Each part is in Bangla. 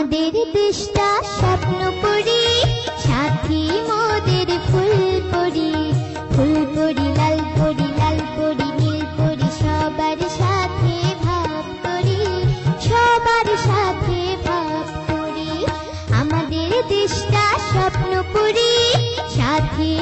আমাদের দেশটা স্বপ্ন পড়ি, সাথী মোদের ফুল পড়ি। ফুল পড়ি, লাল পড়ি লাল পড়ি, নীল পড়ি, সবার সাথে ভাব করি, সবার সাথে ভাব করি। আমাদের দেশটা স্বপ্ন পড়ি, সাথী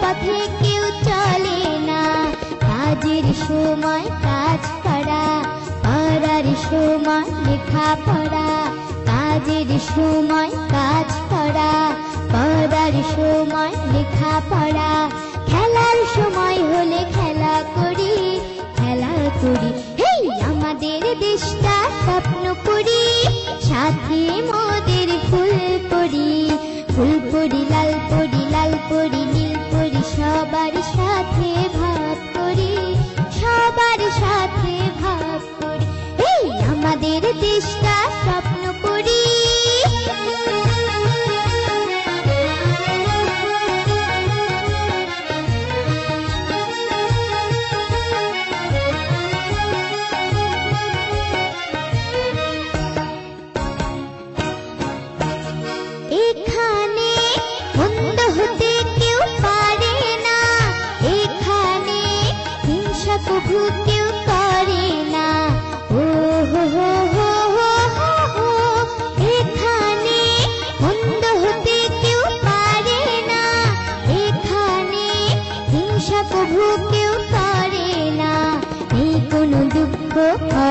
পথে কেউ চলে না। সময় কাজ করা, পড়ার সময় লেখা পড়া কাজের সময় কাজ করা, পড়ার সময় লেখা পড়া খেলার সময় হলে খেলা করি। করি হেই, আমাদের দেশটা স্বপ্ন করি সাথে মোদের ফুল পড়ি ফুল পড়ি লাল পড়ি লাল পড়ি নীল পড়ি সবার সাথে ভাব করি।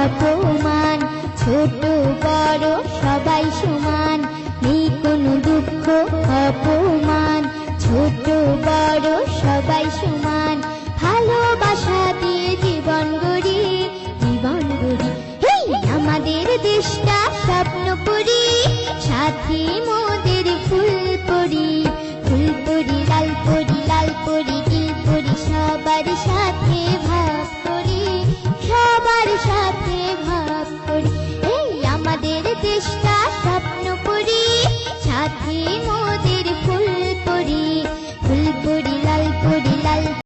অপমান। ছোট, বড়, সবাই সমান। নেই কোনো দুঃখ, অপমান। ছোট, বড়, সবাই সমান। ভালোবাসা দিয়ে জীবন গড়ি জীবন গড়ি। আমাদের দেশটা স্বপ্ন পড়ি সাথী মোদের